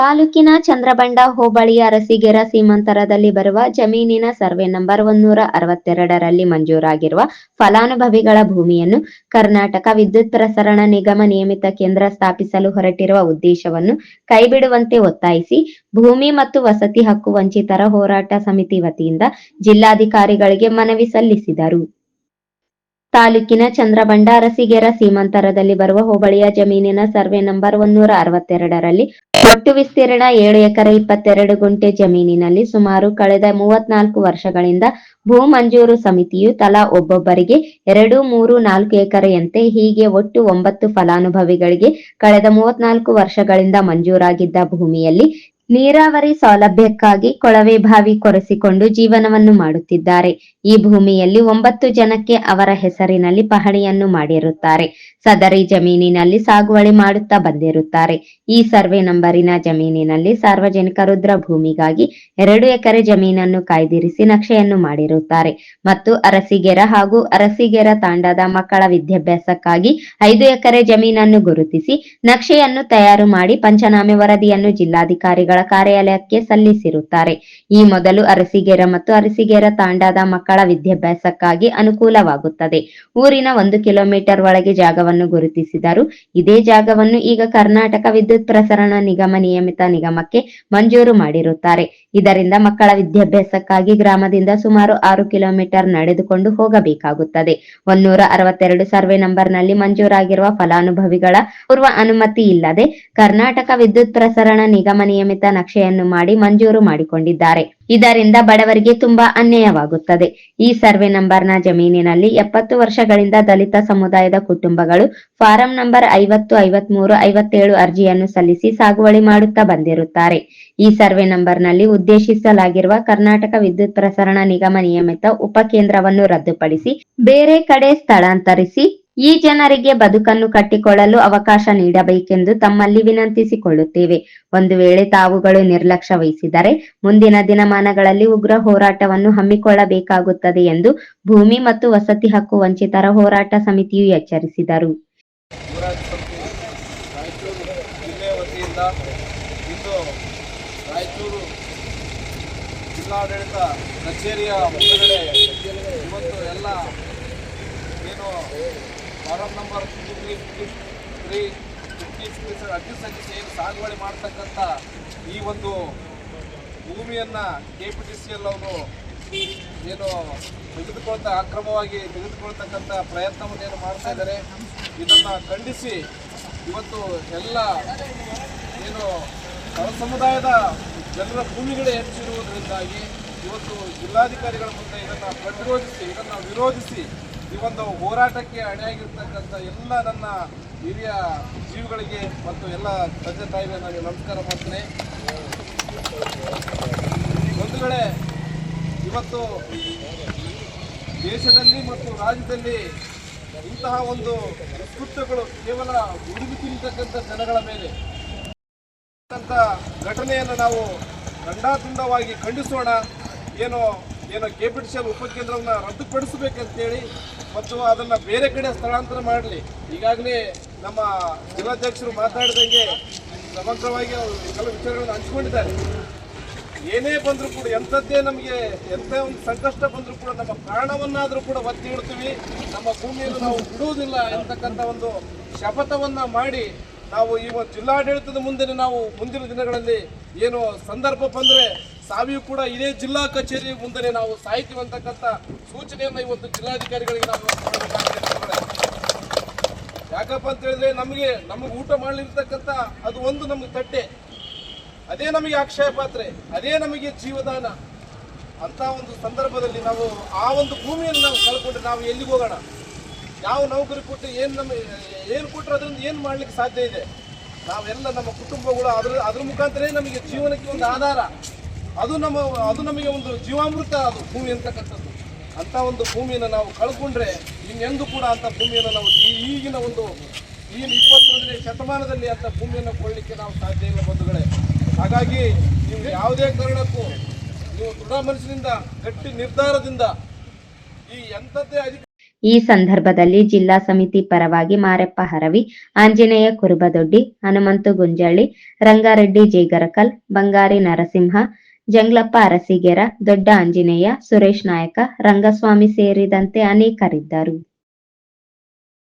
ತಾಲೂಕಿನ ಚಂದ್ರಬಂಡ ಹೋಬಳಿಯ ಅರಸಿಗೆರ ಸೀಮಾಂತರದಲ್ಲಿ ಬರುವ ಜಮೀನಿನ ಸರ್ವೆ ನಂಬರ್ ಒಂದೂರ ಅರವತ್ತೆರಡರಲ್ಲಿ ಮಂಜೂರಾಗಿರುವ ಫಲಾನುಭವಿಗಳ ಭೂಮಿಯನ್ನು ಕರ್ನಾಟಕ ವಿದ್ಯುತ್ ಪ್ರಸರಣ ನಿಗಮ ನಿಯಮಿತ ಕೇಂದ್ರ ಸ್ಥಾಪಿಸಲು ಹೊರಟಿರುವ ಉದ್ದೇಶವನ್ನು ಕೈಬಿಡುವಂತೆ ಒತ್ತಾಯಿಸಿ ಭೂಮಿ ಮತ್ತು ವಸತಿ ಹಕ್ಕು ವಂಚಿತರ ಹೋರಾಟ ಸಮಿತಿ ವತಿಯಿಂದ ಜಿಲ್ಲಾಧಿಕಾರಿಗಳಿಗೆ ಮನವಿ ಸಲ್ಲಿಸಿದರು. ತಾಲೂಕಿನ ಚಂದ್ರಬಂಡ ಅರಸಿಗೆರ ಸೀಮಾಂತರದಲ್ಲಿ ಬರುವ ಹೋಬಳಿಯ ಜಮೀನಿನ ಸರ್ವೆ ನಂಬರ್ ಒಂದೂರ ಅರವತ್ತೆರಡರಲ್ಲಿ ಒಟ್ಟು ವಿಸ್ತೀರ್ಣ ಏಳು ಎಕರೆ ಇಪ್ಪತ್ತೆರಡು ಗುಂಟೆ ಜಮೀನಿನಲ್ಲಿ ಸುಮಾರು ಕಳೆದ ಮೂವತ್ನಾಲ್ಕು ವರ್ಷಗಳಿಂದ ಭೂ ಮಂಜೂರು ಸಮಿತಿಯು ತಲಾ ಒಬ್ಬೊಬ್ಬರಿಗೆ ಎರಡು, ಮೂರು, ನಾಲ್ಕು ಎಕರೆಯಂತೆ ಹೀಗೆ ಒಟ್ಟು ಒಂಬತ್ತು ಫಲಾನುಭವಿಗಳಿಗೆ ಕಳೆದ ಮೂವತ್ನಾಲ್ಕು ವರ್ಷಗಳಿಂದ ಮಂಜೂರಾಗಿದ್ದ ಭೂಮಿಯಲ್ಲಿ ನೀರಾವರಿ ಸೌಲಭ್ಯಕ್ಕಾಗಿ ಕೊಳವೆ ಬಾವಿ ಕೊರೆಸಿಕೊಂಡು ಜೀವನವನ್ನು ಮಾಡುತ್ತಿದ್ದಾರೆ. ಈ ಭೂಮಿಯಲ್ಲಿ ಒಂಬತ್ತು ಜನಕ್ಕೆ ಅವರ ಹೆಸರಿನಲ್ಲಿ ಪಹಣಿಯನ್ನು ಮಾಡಿರುತ್ತಾರೆ. ಸದರಿ ಜಮೀನಿನಲ್ಲಿ ಸಾಗುವಳಿ ಮಾಡುತ್ತಾ ಬಂದಿರುತ್ತಾರೆ. ಈ ಸರ್ವೆ ನಂಬರಿನ ಜಮೀನಿನಲ್ಲಿ ಸಾರ್ವಜನಿಕ ರುದ್ರ ಭೂಮಿಗಾಗಿ ಎರಡು ಎಕರೆ ಜಮೀನನ್ನು ಕಾಯ್ದಿರಿಸಿ ನಕ್ಷೆಯನ್ನು ಮಾಡಿರುತ್ತಾರೆ. ಮತ್ತು ಅರಸಿಗೆರ ಹಾಗೂ ಅರಸಿಗೆರ ತಾಂಡದ ಮಕ್ಕಳ ವಿದ್ಯಾಭ್ಯಾಸಕ್ಕಾಗಿ ಐದು ಎಕರೆ ಜಮೀನನ್ನು ಗುರುತಿಸಿ ನಕ್ಷೆಯನ್ನು ತಯಾರು ಮಾಡಿ ಪಂಚನಾಮೆ ವರದಿಯನ್ನು ಜಿಲ್ಲಾಧಿಕಾರಿಗಳ ಕಾರ್ಯಾಲಯಕ್ಕೆ ಸಲ್ಲಿಸಿರುತ್ತಾರೆ. ಈ ಮೊದಲು ಅರಸಿಗೆರ ಮತ್ತು ಅರಸಿಗೆರ ತಾಂಡದ ಮಕ್ಕಳ ವಿದ್ಯಾಭ್ಯಾಸಕ್ಕಾಗಿ ಅನುಕೂಲವಾಗುತ್ತದೆ. ಊರಿನ ಒಂದು ಕಿಲೋಮೀಟರ್ ಒಳಗೆ ಜಾಗವನ್ನು ಗುರುತಿಸಿದರು. ಇದೇ ಜಾಗವನ್ನು ಈಗ ಕರ್ನಾಟಕ ವಿದ್ಯುತ್ ಪ್ರಸರಣ ನಿಗಮ ನಿಯಮಿತ ನಿಗಮಕ್ಕೆ ಮಂಜೂರು ಮಾಡಿರುತ್ತಾರೆ. ಇದರಿಂದ ಮಕ್ಕಳ ವಿದ್ಯಾಭ್ಯಾಸಕ್ಕಾಗಿ ಗ್ರಾಮದಿಂದ ಸುಮಾರು ಆರು ಕಿಲೋಮೀಟರ್ ನಡೆದುಕೊಂಡು ಹೋಗಬೇಕಾಗುತ್ತದೆ. ಒಂದೂರ ಅರವತ್ತೆರಡು ಸರ್ವೆ ನಂಬರ್ನಲ್ಲಿ ಮಂಜೂರಾಗಿರುವ ಫಲಾನುಭವಿಗಳ ಪೂರ್ವ ಅನುಮತಿ ಇಲ್ಲದೆ ಕರ್ನಾಟಕ ವಿದ್ಯುತ್ ಪ್ರಸರಣ ನಿಗಮ ನಿಯಮಿತ ನಕ್ಷೆಯನ್ನು ಮಾಡಿ ಮಂಜೂರು ಮಾಡಿಕೊಂಡಿದ್ದಾರೆ. ಇದರಿಂದ ಬಡವರಿಗೆ ತುಂಬಾ ಅನ್ಯಾಯವಾಗುತ್ತದೆ. ಈ ಸರ್ವೆ ನಂಬರ್ನ ಜಮೀನಿನಲ್ಲಿ ಎಪ್ಪತ್ತು ವರ್ಷಗಳಿಂದ ದಲಿತ ಸಮುದಾಯದ ಕುಟುಂಬಗಳು ಫಾರಂ ನಂಬರ್ ಐವತ್ತು, ಐವತ್ಮೂರು, ಐವತ್ತೇಳು ಅರ್ಜಿಯನ್ನು ಸಲ್ಲಿಸಿ ಸಾಗುವಳಿ ಮಾಡುತ್ತಾ ಬಂದಿರುತ್ತಾರೆ. ಈ ಸರ್ವೆ ನಂಬರ್ನಲ್ಲಿ ಉದ್ದೇಶಿಸಲಾಗಿರುವ ಕರ್ನಾಟಕ ವಿದ್ಯುತ್ ಪ್ರಸರಣ ನಿಗಮ ನಿಯಮಿತ ಉಪಕೇಂದ್ರವನ್ನು ರದ್ದುಪಡಿಸಿ ಬೇರೆ ಕಡೆ ಸ್ಥಳಾಂತರಿಸಿ ಈ ಜನರಿಗೆ ಬದುಕನ್ನು ಕಟ್ಟಿಕೊಳ್ಳಲು ಅವಕಾಶ ನೀಡಬೇಕೆಂದು ತಮ್ಮಲ್ಲಿ ವಿನಂತಿಸಿಕೊಳ್ಳುತ್ತೇವೆ. ಒಂದು ವೇಳೆ ತಾವುಗಳು ನಿರ್ಲಕ್ಷ್ಯ ವಹಿಸಿದರೆ ಮುಂದಿನ ದಿನಮಾನಗಳಲ್ಲಿ ಉಗ್ರ ಹೋರಾಟವನ್ನು ಹಮ್ಮಿಕೊಳ್ಳಬೇಕಾಗುತ್ತದೆ ಎಂದು ಭೂಮಿ ಮತ್ತು ವಸತಿ ಹಕ್ಕು ವಂಚಿತರ ಹೋರಾಟ ಸಮಿತಿಯು ಎಚ್ಚರಿಸಿದರು. ಜಿಲ್ಲಾಡಳಿತ ಕಚೇರಿಯ ಮುಂದುಗಡೆ ಇವತ್ತು ಎಲ್ಲ ಏನು form number three three fifty ಅರ್ಜಿ ಸಲ್ಲಿಸಿ ಏನು ಸಾಗುವಳಿ ಮಾಡ್ತಕ್ಕಂಥ ಈ ಒಂದು ಭೂಮಿಯನ್ನು K P T C L ಅವರು ಏನು ತೆಗೆದುಕೊಳ್ತಾ ಅಕ್ರಮವಾಗಿ ತೆಗೆದುಕೊಳ್ತಕ್ಕಂಥ ಪ್ರಯತ್ನವನ್ನು ಏನು ಮಾಡ್ತಾ ಇದ್ದಾರೆ, ಇದನ್ನು ಖಂಡಿಸಿ ಇವತ್ತು ಎಲ್ಲ ಏನು ಸಮುದಾಯದ ಜನರ ಭೂಮಿಗಳೇ ಹೆಚ್ಚಿರುವುದರಿಂದಾಗಿ ಇವತ್ತು ಜಿಲ್ಲಾಧಿಕಾರಿಗಳ ಮುಂದೆ ಇದನ್ನು ಪ್ರತಿರೋಧಿಸಿ, ಇದನ್ನು ವಿರೋಧಿಸಿ ಈ ಒಂದು ಹೋರಾಟಕ್ಕೆ ಅಣೆಯಾಗಿರ್ತಕ್ಕಂಥ ಎಲ್ಲ ನನ್ನ ಹಿರಿಯ ಜೀವಿಗಳಿಗೆ ಮತ್ತು ಎಲ್ಲ ತಂದೆ ತಾಯಿಗೆ ನನಗೆ ನಮಸ್ಕಾರ ಮಾಡ್ತೇನೆ. ಒಂದು ವೇಳೆ ಇವತ್ತು ದೇಶದಲ್ಲಿ ಮತ್ತು ರಾಜ್ಯದಲ್ಲಿ ಇಂತಹ ಒಂದು ಕೃತ್ಯಗಳು ಕೇವಲ ಉಡುಗಿ ತಿಂತಕ್ಕಂಥ ಜನಗಳ ಮೇಲೆ ಘಟನೆಯನ್ನು ನಾವು ಖಂಡಾತುಂಡವಾಗಿ ಖಂಡಿಸೋಣ, ಏನೋ ಏನೋ ಸಿ ಉಪಕೇಂದ್ರವನ್ನು ರದ್ದುಪಡಿಸಬೇಕಂತೇಳಿ ಮತ್ತು ಅದನ್ನು ಬೇರೆ ಕಡೆ ಸ್ಥಳಾಂತರ ಮಾಡಲಿ. ಈಗಾಗಲೇ ನಮ್ಮ ಜಿಲ್ಲಾಧ್ಯಕ್ಷರು ಮಾತಾಡಿದಂಗೆ ಸಮಗ್ರವಾಗಿ ಅವರು ಕೆಲವು ವಿಚಾರಗಳನ್ನು ಹಂಚ್ಕೊಂಡಿದ್ದಾರೆ. ಏನೇ ಬಂದರೂ ಕೂಡ ಎಂಥದ್ದೇ ನಮಗೆ ಎಂಥ ಒಂದು ಸಂಕಷ್ಟ ಬಂದರೂ ಕೂಡ ನಮ್ಮ ಪ್ರಾಣವನ್ನಾದರೂ ಕೂಡ ಒತ್ತಿ ಇಡ್ತೀವಿ. ನಮ್ಮ ಭೂಮಿಯನ್ನು ನಾವು ಬಿಡುವುದಿಲ್ಲ ಎಂತಕ್ಕಂಥ ಒಂದು ಶಪಥವನ್ನು ಮಾಡಿ ನಾವು ಈ ಜಿಲ್ಲಾಡಳಿತದ ಮುಂದೆ ನಾವು ಮುಂದಿನ ದಿನಗಳಲ್ಲಿ ಏನು ಸಂದರ್ಭ ಬಂದರೆ ಸಾವಿಯೂ ಕೂಡ ಇದೇ ಜಿಲ್ಲಾ ಕಚೇರಿ ಮುಂದೆ ನಾವು ಸಾಯ್ತೀವಿ ಅಂತಕ್ಕಂಥ ಸೂಚನೆಯನ್ನು ಇವತ್ತು ಜಿಲ್ಲಾಧಿಕಾರಿಗಳಿಗೆ ನಾವು. ಯಾಕಪ್ಪ ಅಂತ ಹೇಳಿದ್ರೆ ನಮಗೆ ನಮಗೆ ಊಟ ಮಾಡಲಿರ್ತಕ್ಕಂಥ ಅದು ಒಂದು ನಮಗೆ ತಟ್ಟೆ. ಅದೇ ನಮಗೆ ಅಕ್ಷಯ ಪಾತ್ರೆ, ಅದೇ ನಮಗೆ ಜೀವದಾನ. ಅಂತ ಒಂದು ಸಂದರ್ಭದಲ್ಲಿ ನಾವು ಆ ಒಂದು ಭೂಮಿಯನ್ನು ನಾವು ಕಳ್ಕೊಂಡ್ರೆ ನಾವು ಎಲ್ಲಿಗೆ ಹೋಗೋಣ? ಯಾವ ನೌಕರಿ ಕೊಟ್ಟು ಏನು ನಮ್ಮ ಏನು ಕೊಟ್ಟರೆ ಅದರಿಂದ ಏನು ಮಾಡ್ಲಿಕ್ಕೆ ಸಾಧ್ಯ ಇದೆ? ನಾವೆಲ್ಲ ನಮ್ಮ ಕುಟುಂಬಗಳು ಅದ್ರ ಅದ್ರ ಮುಖಾಂತರ ನಮಗೆ ಜೀವನಕ್ಕೆ ಒಂದು ಆಧಾರ. ಅದು ನಮ್ಮ, ಅದು ನಮಗೆ ಒಂದು ಜೀವಾಮೃತ, ಅದು ಭೂಮಿ ಅಂತಕ್ಕಂಥದ್ದು. ಅಂತ ಒಂದು ಭೂಮಿಯನ್ನು ನಾವು ಕಳ್ಕೊಂಡ್ರೆ ಇನ್ನೆಂದು ಕೂಡ ಅಂತ ಭೂಮಿಯನ್ನು ನಾವು ಈಗಿನ ಒಂದು ಈ ಇಪ್ಪತ್ತೊಂದನೇ ಶತಮಾನದಲ್ಲಿ ಅಂತ ಭೂಮಿಯನ್ನು ಕೊಡಲಿಕ್ಕೆ ನಾವು ಸಾಧ್ಯ ಇಲ್ಲ ಬಂಧುಗಳೇ. ಹಾಗಾಗಿ ನೀವು ಯಾವುದೇ ಕಾರಣಕ್ಕೂ, ನೀವು ದೃಢ ಮನಸ್ಸಿನಿಂದ, ಗಟ್ಟಿ ನಿರ್ಧಾರದಿಂದ ಈ ಎಂಥದ್ದೇ ಅಧಿಕ ಈ ಸಂದರ್ಭದಲ್ಲಿ ಜಿಲ್ಲಾ ಸಮಿತಿ ಪರವಾಗಿ ಮಾರಪ್ಪ ಹರವಿ, ಆಂಜನೇಯ ಕುರುಬದೊಡ್ಡಿ, ಹನುಮಂತು ಗುಂಜಳ್ಳಿ, ರಂಗಾರೆಡ್ಡಿ ಜೇಗರಕಲ್, ಬಂಗಾರಿ ನರಸಿಂಹ ಜಂಗ್ಲಪ್ಪ ಅರಸಿಗೆರ ದೊಡ್ಡ ಆಂಜನೇಯ ಸುರೇಶ್ ನಾಯಕ ರಂಗಸ್ವಾಮಿ ಸೇರಿದಂತೆ ಅನೇಕರಿದ್ದರು.